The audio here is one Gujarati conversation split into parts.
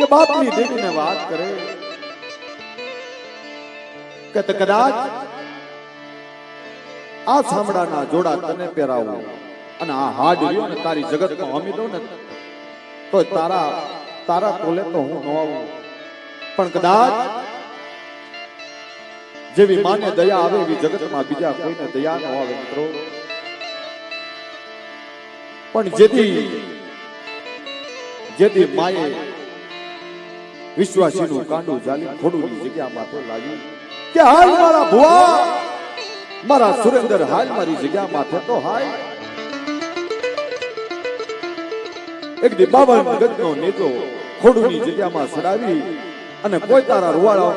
કે બાપની દીકરીને વાત કરે. કે કદાચ આ સાંભળાના જોડા તને પહેરાવો અને આ હાડ રહ્યો ને તારી જગતમાં હમી દઉં ને તો તારા તારા તોલે તો હું ન આવું. પણ કદાચ જેવી માને દયા આવે એવી જગતમાં બીજા કોઈને દયા ન આવે મિત્રો. પણ જેથી જેથી માએ વિશ્વાસીનું કાંડું જાલી ખોડુની જગ્યા માથે લાગ્યું કે હાલ મારા ભુવા, મારા સુરેન્દ્ર, હાલ મારી જગ્યા માથે તો હાય એક દી બાવન ગજનો નેતો ખોડુની જગ્યામાં સડાવી અને કોઈ તારા રૂવાડા,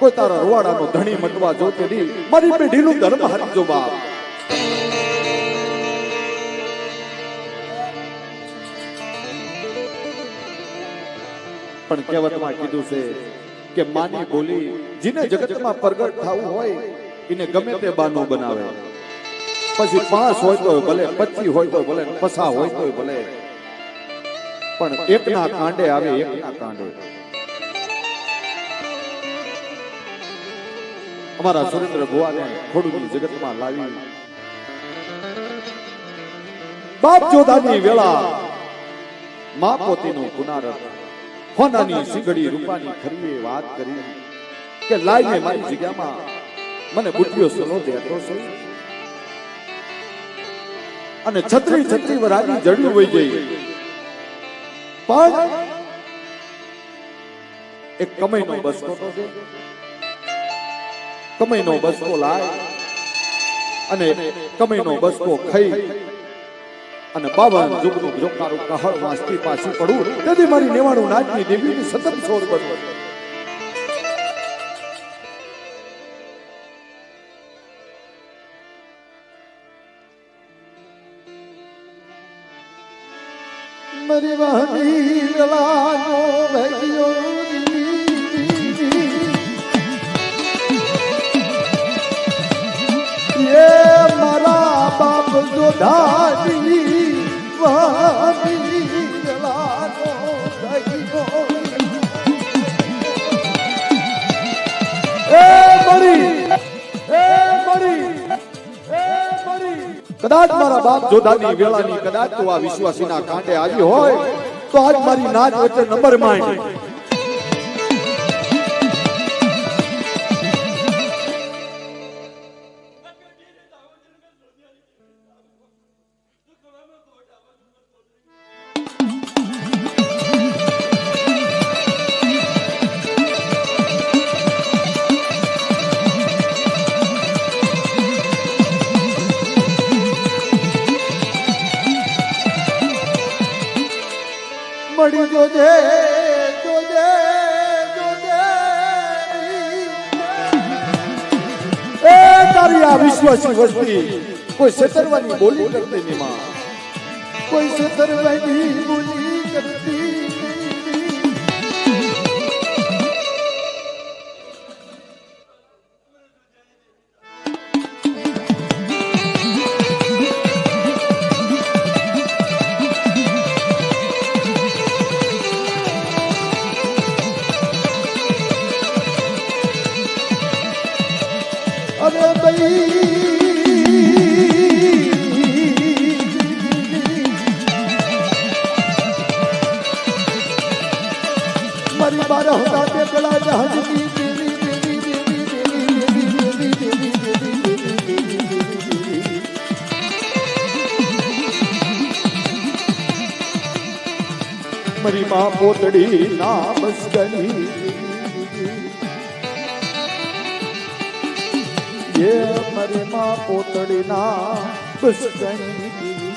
કોઈ તારા રૂવાડાનો ધણી મટવા જોતે દી મારી પેઢીનું ધર્મ હરજો બાપ. પણ કહેવતમાં કીધું છે કે માની બોલી જેને જગતમાં પ્રગટ થવું હોય, એને ગમે તે બાનું બનાવે. પછી પાંચ હોય તો ભલે પચી હોય તો ભલે પસા હોય તો ભલે. પણ એકના કાંડે આવે એકના કાંડે. અમારા સુરેન્દ્ર ભુવાને ખોડુની જગતમાં લાવી. બાપ જોધાની વેળા મા પોતીનું પુનરાર્થ હોનાની સિંગડી રૂપાની ખરીએ વાત કરી કે લાઈને મારી જગ્યામાં મને બુદ્ધિઓ સલો દેતો છે અને છત્રી છત્રી વરાની જડ્યું વહી ગઈ. પણ એક કમાઈનો બસકો છે કમાઈનો બસકો લાય અને કમાઈનો બસકો ખાઈ. અને બાવન જુગનું જોકારું કહળ વાંચતી પાછી પડું, તેથી મારી નેવાણું નાચની દેવીની સતત છોડ બનવું ભેગિયો મારા બાપ જોધાની વાહની કદાચ મારા બાપ જોધાની વેળાની કદાચ તું આ વિશ્વાસીના કાંઠે આવી હોય, તો આજ મારી નાચ વચ્ચે નંબર માંડ. મળી જોજે જોજે જોજે. એ તારી આ વિશ્વાસી વસ્તી કોઈ છેતરવાની બોલી કરતી નહીં માં. કોઈ છેતરવાની મારી બાર હતા તે ગળા જહાજની દેવી દેવી દેવી દેવી દેવી મરી માં પોતડી ના મસ્કરી મરી માં પોતડી ના મસ્કરી